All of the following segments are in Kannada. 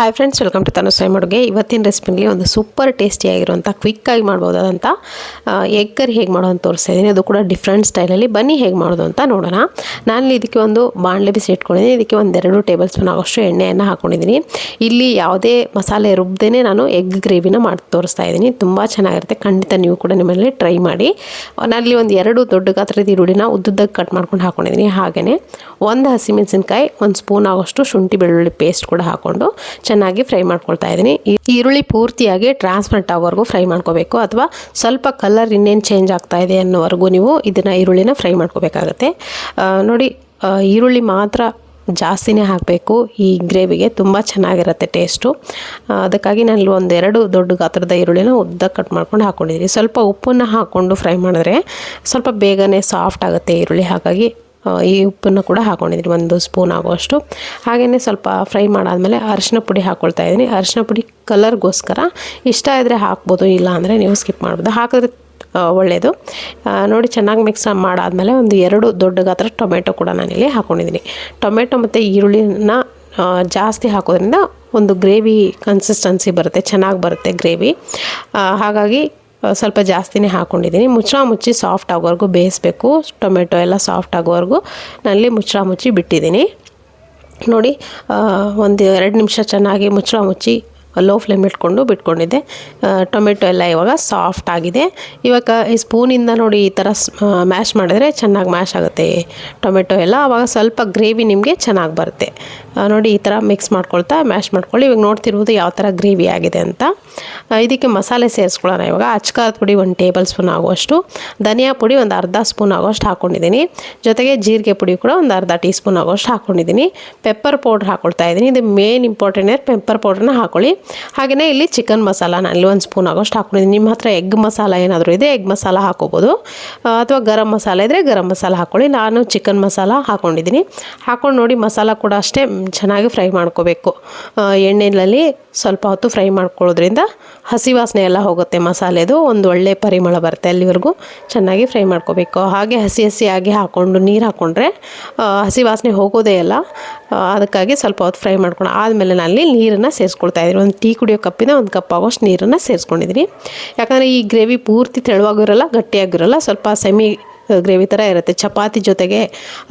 Hi friends welcome to Tanu ಅಡುಗೆ ಇವತ್ತಿನ ರೆಸಿಪಿನಲ್ಲಿ ಒಂದು ಸೂಪರ್ ಟೇಸ್ಟಿಯಾಗಿರುವಂಥ ಕ್ವಿಕ್ಕಾಗಿ ಮಾಡ್ಬೋದಾದಂಥ ಎಗ್ ಕರಿ ಹೇಗೆ ಮಾಡೋದು ತೋರಿಸ್ತಾ ಇದ್ದೀನಿ. ಅದು ಕೂಡ ಡಿಫ್ರೆಂಟ್ ಸ್ಟೈಲಲ್ಲಿ ಬನ್ನಿ ಹೇಗೆ ಮಾಡೋದು ಅಂತ ನೋಡೋಣ. ನಾನು ಇದಕ್ಕೆ ಒಂದು ಬಾಣಲೆ ಬಿಸಿ ಇಟ್ಕೊಂಡಿದ್ದೀನಿ. ಇದಕ್ಕೆ ಒಂದೆರಡು ಟೇಬಲ್ ಸ್ಪೂನ್ ಆಗೋಷ್ಟು ಎಣ್ಣೆಯನ್ನು ಹಾಕ್ಕೊಂಡಿದ್ದೀನಿ ಇಲ್ಲಿ ಯಾವುದೇ ಮಸಾಲೆ ರುಬ್ದೇ ನಾನು ಎಗ್ ಗ್ರೇವಿನ ಮಾಡಿ ತೋರಿಸ್ತಾ ಇದ್ದೀನಿ. ತುಂಬ ಚೆನ್ನಾಗಿರುತ್ತೆ. ಖಂಡಿತ ನೀವು ಕೂಡ ನಿಮ್ಮಲ್ಲಿ ಟ್ರೈ ಮಾಡಿ. ನಾನಲ್ಲಿ ಒಂದು ಎರಡು ದೊಡ್ಡ ಗಾತ್ರದ ಈರುಳ್ಳಿನ ಉದ್ದುದ್ದಕ್ಕೆ ಕಟ್ ಮಾಡ್ಕೊಂಡು ಹಾಕ್ಕೊಂಡಿದ್ದೀನಿ ಹಾಗೆಯೇ ಒಂದು ಹಸಿಮೆಣಸಿನ್ಕಾಯಿ, ಒಂದು ಸ್ಪೂನ್ ಆಗೋಷ್ಟು ಶುಂಠಿ ಬೆಳ್ಳುಳ್ಳಿ ಪೇಸ್ಟ್ ಕೂಡ ಹಾಕ್ಕೊಂಡು ಚೆನ್ನಾಗಿ ಫ್ರೈ ಮಾಡ್ಕೊಳ್ತಾ ಇದ್ದೀನಿ. ಈರುಳ್ಳಿ ಪೂರ್ತಿಯಾಗಿ ಟ್ರಾನ್ಸ್ಪರೆಂಟ್ ಆಗೋವರೆಗೂ ಫ್ರೈ ಮಾಡ್ಕೋಬೇಕು. ಅಥವಾ ಸ್ವಲ್ಪ ಕಲರ್ ಇನ್ನೇನು ಚೇಂಜ್ ಆಗ್ತಾ ಇದೆ ಅನ್ನೋವರೆಗೂ ನೀವು ಇದನ್ನು ಈರುಳ್ಳಿನ ಫ್ರೈ ಮಾಡ್ಕೋಬೇಕಾಗತ್ತೆ. ನೋಡಿ ಈರುಳ್ಳಿ ಮಾತ್ರ ಜಾಸ್ತಿನೇ ಹಾಕಬೇಕು. ಈ ಗ್ರೇವಿಗೆ ತುಂಬ ಚೆನ್ನಾಗಿರುತ್ತೆ ಟೇಸ್ಟು ಅದಕ್ಕಾಗಿ ನಾನು ಒಂದೆರಡು ದೊಡ್ಡ ಗಾತ್ರದ ಈರುಳ್ಳಿನ ಉದ್ದ ಕಟ್ ಮಾಡ್ಕೊಂಡು ಹಾಕ್ಕೊಂಡಿದ್ದೀನಿ ಸ್ವಲ್ಪ ಉಪ್ಪನ್ನು ಹಾಕ್ಕೊಂಡು ಫ್ರೈ ಮಾಡಿದ್ರೆ ಸ್ವಲ್ಪ ಬೇಗನೆ ಸಾಫ್ಟ್ ಆಗುತ್ತೆ ಈರುಳ್ಳಿ. ಹಾಗಾಗಿ ಈ ಉಪ್ಪನ್ನು ಕೂಡ ಹಾಕ್ಕೊಂಡಿದ್ದೀನಿ ಒಂದು ಸ್ಪೂನ್ ಆಗುವಷ್ಟು. ಹಾಗೆಯೇ ಸ್ವಲ್ಪ ಫ್ರೈ ಮಾಡಾದಮೇಲೆ ಅರಿಶಿನ ಪುಡಿ ಹಾಕ್ಕೊಳ್ತಾ ಇದ್ದೀನಿ. ಅರಿಶಿನ ಪುಡಿ ಕಲರ್ಗೋಸ್ಕರ ಇಷ್ಟ ಇದ್ದರೆ ಹಾಕ್ಬೋದು, ಇಲ್ಲ ಅಂದರೆ ನೀವು ಸ್ಕಿಪ್ ಮಾಡ್ಬೋದು. ಹಾಕಿದ್ರೆ ಒಳ್ಳೆಯದು ನೋಡಿ ಚೆನ್ನಾಗಿ ಮಿಕ್ಸ್ ಮಾಡಾದಮೇಲೆ ಒಂದು ಎರಡು ದೊಡ್ಡ ಗಾತ್ರ ಟೊಮೆಟೊ ಕೂಡ ನಾನಿಲ್ಲಿ ಹಾಕ್ಕೊಂಡಿದ್ದೀನಿ ಟೊಮೆಟೊ ಮತ್ತು ಈರುಳ್ಳಿನ ಜಾಸ್ತಿ ಹಾಕೋದ್ರಿಂದ ಒಂದು ಗ್ರೇವಿ ಕನ್ಸಿಸ್ಟೆನ್ಸಿ ಬರುತ್ತೆ, ಚೆನ್ನಾಗಿ ಬರುತ್ತೆ ಗ್ರೇವಿ. ಹಾಗಾಗಿ ಸ್ವಲ್ಪ ಜಾಸ್ತಿನೇ ಹಾಕ್ಕೊಂಡಿದ್ದೀನಿ ಮುಚ್ಚಳ ಮುಚ್ಚಿ ಸಾಫ್ಟ್ ಆಗೋವರೆಗೂ ಬೇಯಿಸ್ಬೇಕು. ಟೊಮೆಟೊ ಎಲ್ಲ ಸಾಫ್ಟ್ ಆಗೋವರೆಗೂ ನಲ್ಲಿ ಮುಚ್ಚಳ ಮುಚ್ಚಿ ಬಿಟ್ಟಿದ್ದೀನಿ. ನೋಡಿ ಒಂದು ಎರಡು ನಿಮಿಷ ಚೆನ್ನಾಗಿ ಮುಚ್ಚಳ ಮುಚ್ಚಿ ಲೋ ಫ್ಲೇಮ್ ಇಟ್ಕೊಂಡು ಬಿಟ್ಕೊಂಡಿದ್ದೆ. ಟೊಮೆಟೊ ಎಲ್ಲ ಇವಾಗ ಸಾಫ್ಟ್ ಆಗಿದೆ. ಇವಾಗ ಈ ಸ್ಪೂನಿಂದ ನೋಡಿ ಈ ಥರ ಮ್ಯಾಶ್ ಮಾಡಿದ್ರೆ ಚೆನ್ನಾಗಿ ಮ್ಯಾಶ್ ಆಗುತ್ತೆ ಟೊಮೆಟೊ ಎಲ್ಲ. ಆವಾಗ ಸ್ವಲ್ಪ ಗ್ರೇವಿ ನಿಮಗೆ ಚೆನ್ನಾಗಿ ಬರುತ್ತೆ. ನೋಡಿ ಈ ಥರ ಮಿಕ್ಸ್ ಮಾಡ್ಕೊಳ್ತಾ ಮ್ಯಾಶ್ ಮಾಡ್ಕೊಳ್ಳಿ. ಇವಾಗ ನೋಡ್ತಿರ್ಬೋದು ಯಾವ ಥರ ಗ್ರೇವಿ ಆಗಿದೆ ಅಂತ. ಇದಕ್ಕೆ ಮಸಾಲೆ ಸೇರಿಸ್ಕೊಳ್ಳೋಣ ಇವಾಗ. ಅಚ್ಕಾರದ ಪುಡಿ ಒಂದು ಟೇಬಲ್ ಸ್ಪೂನ್ ಆಗುವಷ್ಟು. ಧನಿಯಾ ಪುಡಿ ಒಂದು ಅರ್ಧ ಸ್ಪೂನ್ ಆಗುವಷ್ಟು ಹಾಕ್ಕೊಂಡಿದ್ದೀನಿ ಜೊತೆಗೆ ಜೀರಿಗೆ ಪುಡಿ ಕೂಡ ಒಂದು ಅರ್ಧ ಟೀ ಸ್ಪೂನ್ ಆಗುವಷ್ಟು ಹಾಕ್ಕೊಂಡಿದ್ದೀನಿ ಪೆಪ್ಪರ್ ಪೌಡ್ರ್ ಹಾಕ್ಕೊಳ್ತಾ ಇದ್ದೀನಿ. ಇದು ಮೇನ್ ಇಂಪಾರ್ಟೆಂಟ್ ಪೆಪ್ಪರ್ ಪೌಡ್ರನ್ನ ಹಾಕೊಳ್ಳಿ. ಹಾಗೆಯೇ ಇಲ್ಲಿ ಚಿಕನ್ ಮಸಾಲ ನಾನು ಒಂದು ಸ್ಪೂನ್ ಆಗೋಷ್ಟು ಹಾಕ್ಕೊಂಡಿದ್ದೀನಿ. ನಿಮ್ಮ ಹತ್ರ ಎಗ್ ಮಸಾಲ ಏನಾದರೂ ಇದೆ ಎಗ್ ಮಸಾಲ ಹಾಕೋಬೋದು. ಅಥವಾ ಗರಂ ಮಸಾಲ ಇದ್ದರೆ ಗರಂ ಮಸಾಲ ಹಾಕ್ಕೊಳ್ಳಿ ನಾನು ಚಿಕನ್ ಮಸಾಲ ಹಾಕ್ಕೊಂಡಿದ್ದೀನಿ ಹಾಕ್ಕೊಂಡು ನೋಡಿ ಮಸಾಲ ಕೂಡ ಅಷ್ಟೇ ಚೆನ್ನಾಗಿ ಫ್ರೈ ಮಾಡ್ಕೋಬೇಕು. ಎಣ್ಣೆಯಲ್ಲಿ ಸ್ವಲ್ಪ ಹೊತ್ತು ಫ್ರೈ ಮಾಡ್ಕೊಳ್ಳೋದ್ರಿಂದ ಹಸಿ ವಾಸನೆ ಎಲ್ಲ ಹೋಗುತ್ತೆ ಮಸಾಲೆದು. ಒಂದು ಒಳ್ಳೆ ಪರಿಮಳ ಬರುತ್ತೆ ಅಲ್ಲಿವರೆಗೂ ಚೆನ್ನಾಗಿ ಫ್ರೈ ಮಾಡ್ಕೋಬೇಕು. ಹಾಗೆ ಹಸಿ ಹಸಿಯಾಗಿ ಹಾಕ್ಕೊಂಡು ನೀರು ಹಾಕ್ಕೊಂಡ್ರೆ ಹಸಿ ವಾಸನೆ ಹೋಗೋದೇ ಇಲ್ಲ ಅದಕ್ಕಾಗಿ ಸ್ವಲ್ಪ ಹೊತ್ತು ಫ್ರೈ ಮಾಡ್ಕೊಂಡು ಆದಮೇಲೆ ನಾನು ನೀರನ್ನು ಸೇರಿಸ್ಕೊಳ್ತಾ ಇದ್ದೀನಿ. ಒಂದು ಟೀ ಕುಡಿಯೋ ಕಪ್ಪಿನ ಒಂದು ಕಪ್ ಆಗೋಷ್ಟು ನೀರನ್ನು ಸೇರಿಸ್ಕೊಂಡಿದ್ದೀನಿ. ಯಾಕಂದರೆ ಈ ಗ್ರೇವಿ ಪೂರ್ತಿ ತೆಳುವಾಗಿರಲ್ಲ, ಗಟ್ಟಿಯಾಗಿರಲ್ಲ, ಸ್ವಲ್ಪ ಸೆಮಿ ಗ್ರೇವಿ ಥರ ಇರುತ್ತೆ. ಚಪಾತಿ ಜೊತೆಗೆ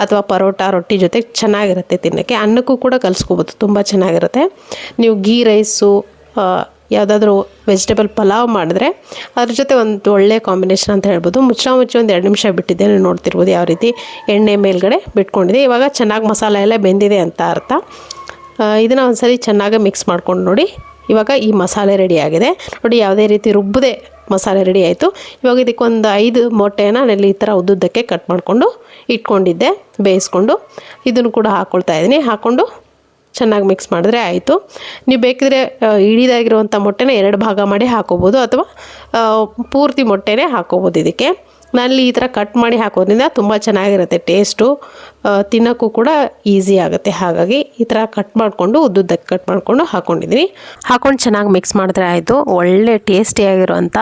ಅಥವಾ ಪರೋಟ, ರೊಟ್ಟಿ ಜೊತೆಗೆ ಚೆನ್ನಾಗಿರುತ್ತೆ ತಿನ್ನೋಕ್ಕೆ. ಅನ್ನಕ್ಕೂ ಕೂಡ ಕಲಿಸ್ಕೋಬೋದು, ತುಂಬ ಚೆನ್ನಾಗಿರುತ್ತೆ. ನೀವು ಗೀ ರೈಸು ಯಾವುದಾದ್ರೂ ವೆಜಿಟೇಬಲ್ ಪಲಾವ್ ಮಾಡಿದ್ರೆ ಅದ್ರ ಜೊತೆ ಒಂದು ಒಳ್ಳೆ ಕಾಂಬಿನೇಷನ್ ಅಂತ ಹೇಳ್ಬೋದು. ಮುಚ್ಚಾ ಮುಚ್ಚಿ ಒಂದು ಎರಡು ನಿಮಿಷ ಬಿಟ್ಟಿದ್ದೆ, ನೀವು ನೋಡ್ತಿರ್ಬೋದು ಯಾವ ರೀತಿ ಎಣ್ಣೆ ಮೇಲ್ಗಡೆ ಬಿಟ್ಕೊಂಡಿದೆ ಇವಾಗ ಚೆನ್ನಾಗಿ ಮಸಾಲೆ ಎಲ್ಲ ಬೆಂದಿದೆ ಅಂತ ಅರ್ಥ. ಇದನ್ನು ಒಂದ್ಸರಿ ಚೆನ್ನಾಗಿ ಮಿಕ್ಸ್ ಮಾಡ್ಕೊಂಡು ನೋಡಿ. ಇವಾಗ ಈ ಮಸಾಲೆ ರೆಡಿ ಆಗಿದೆ. ನೋಡಿ, ಯಾವುದೇ ರೀತಿ ರುಬ್ಬದೆ ಮಸಾಲೆ ರೆಡಿ ಆಯಿತು. ಇವಾಗ ಇದಕ್ಕೆ ಒಂದು ಐದು ಮೊಟ್ಟೆನ ನಾನು ಈ ಥರ ಉದ್ದುದ್ದಕ್ಕೆ ಕಟ್ ಮಾಡಿಕೊಂಡು ಇಟ್ಕೊಂಡಿದ್ದೆ, ಬೇಯಿಸ್ಕೊಂಡು. ಇದನ್ನು ಕೂಡ ಹಾಕ್ಕೊಳ್ತಾ ಇದ್ದೀನಿ. ಹಾಕ್ಕೊಂಡು ಚೆನ್ನಾಗಿ ಮಿಕ್ಸ್ ಮಾಡಿದ್ರೆ ಆಯಿತು. ನೀವು ಬೇಕಿದ್ರೆ ಇಳಿದಾಗಿರುವಂಥ ಮೊಟ್ಟೆನ ಎರಡು ಭಾಗ ಮಾಡಿ ಹಾಕೋಬೋದು ಅಥವಾ ಪೂರ್ತಿ ಮೊಟ್ಟೆನೇ ಹಾಕೋಬೋದು ಇದಕ್ಕೆ. ನಾನಲ್ಲಿ ಈ ಥರ ಕಟ್ ಮಾಡಿ ಹಾಕೋದ್ರಿಂದ ತುಂಬ ಚೆನ್ನಾಗಿರುತ್ತೆ ಟೇಸ್ಟು ತಿನ್ನೋಕ್ಕೂ ಕೂಡ ಈಸಿ ಆಗುತ್ತೆ. ಹಾಗಾಗಿ ಈ ಥರ ಕಟ್ ಮಾಡಿಕೊಂಡು, ಉದ್ದುದ್ದಕ್ಕೆ ಕಟ್ ಮಾಡಿಕೊಂಡು ಹಾಕ್ಕೊಂಡಿದ್ದೀನಿ ಹಾಕೊಂಡು ಚೆನ್ನಾಗಿ ಮಿಕ್ಸ್ ಮಾಡಿದ್ರೆ ಆಯಿತು. ಒಳ್ಳೆ ಟೇಸ್ಟಿಯಾಗಿರುವಂಥ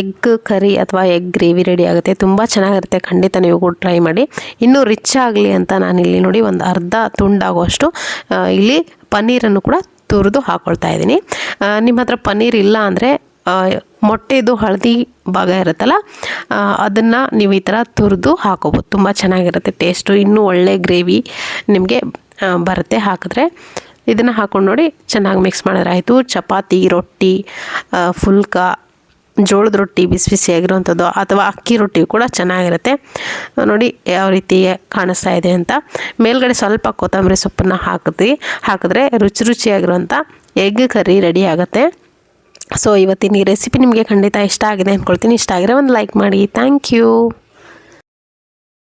ಎಗ್ ಕರಿ ಅಥವಾ ಎಗ್ ಗ್ರೇವಿ ರೆಡಿ ಆಗುತ್ತೆ. ತುಂಬ ಚೆನ್ನಾಗಿರುತ್ತೆ. ಖಂಡಿತ ನೀವು ಕೂಡ ಟ್ರೈ ಮಾಡಿ. ಇನ್ನೂ ರಿಚ್ ಆಗಲಿ ಅಂತ ನಾನಿಲ್ಲಿ ನೋಡಿ ಒಂದು ಅರ್ಧ ತುಂಡಾಗುವಷ್ಟು ಇಲ್ಲಿ ಪನ್ನೀರನ್ನು ಕೂಡ ತುರಿದು ಹಾಕ್ಕೊಳ್ತಾ ಇದ್ದೀನಿ ನಿಮ್ಮ ಹತ್ರ ಪನ್ನೀರ್ ಇಲ್ಲ ಅಂದರೆ ಮೊಟ್ಟೆದು ಹಳದಿ ಭಾಗ ಇರುತ್ತಲ್ಲ ಅದನ್ನು ನೀವು ಈ ಥರ ತುರಿದು ಹಾಕೋಬೋದು. ತುಂಬ ಚೆನ್ನಾಗಿರುತ್ತೆ ಟೇಸ್ಟು ಇನ್ನೂ ಒಳ್ಳೆ ಗ್ರೇವಿ ನಿಮಗೆ ಬರುತ್ತೆ. ಹಾಕಿದ್ರೆ ಇದನ್ನು ಹಾಕೊಂಡು ನೋಡಿ ಚೆನ್ನಾಗಿ ಮಿಕ್ಸ್ ಮಾಡಿದ್ರೆ ಆಯಿತು. ಚಪಾತಿ, ರೊಟ್ಟಿ ಫುಲ್ಕ, ಜೋಳದ ರೊಟ್ಟಿ, ಬಿಸಿ ಬಿಸಿಯಾಗಿರುವಂಥದ್ದು ಅಥವಾ ಅಕ್ಕಿ ರೊಟ್ಟಿ ಕೂಡ ಚೆನ್ನಾಗಿರುತ್ತೆ. ನೋಡಿ ಯಾವ ರೀತಿ ಕಾಣಿಸ್ತಾ ಇದೆ ಅಂತ. ಮೇಲ್ಗಡೆ ಸ್ವಲ್ಪ ಕೊತ್ತಂಬರಿ ಸೊಪ್ಪನ್ನು ಹಾಕಿದ್ವಿ ಹಾಕಿದ್ರೆ ರುಚಿ ರುಚಿಯಾಗಿರುವಂಥ ಎಗ್ ಕರಿ ರೆಡಿ ಆಗುತ್ತೆ. ಸೊ ಇವತ್ತಿನ ಈ ರೆಸಿಪಿ ನಿಮಗೆ ಖಂಡಿತ ಇಷ್ಟ ಆಗಿದೆ ಅಂದ್ಕೊಳ್ತೀನಿ. ಇಷ್ಟ ಆಗಿರೋ ಒಂದು ಲೈಕ್ ಮಾಡಿ. Thank you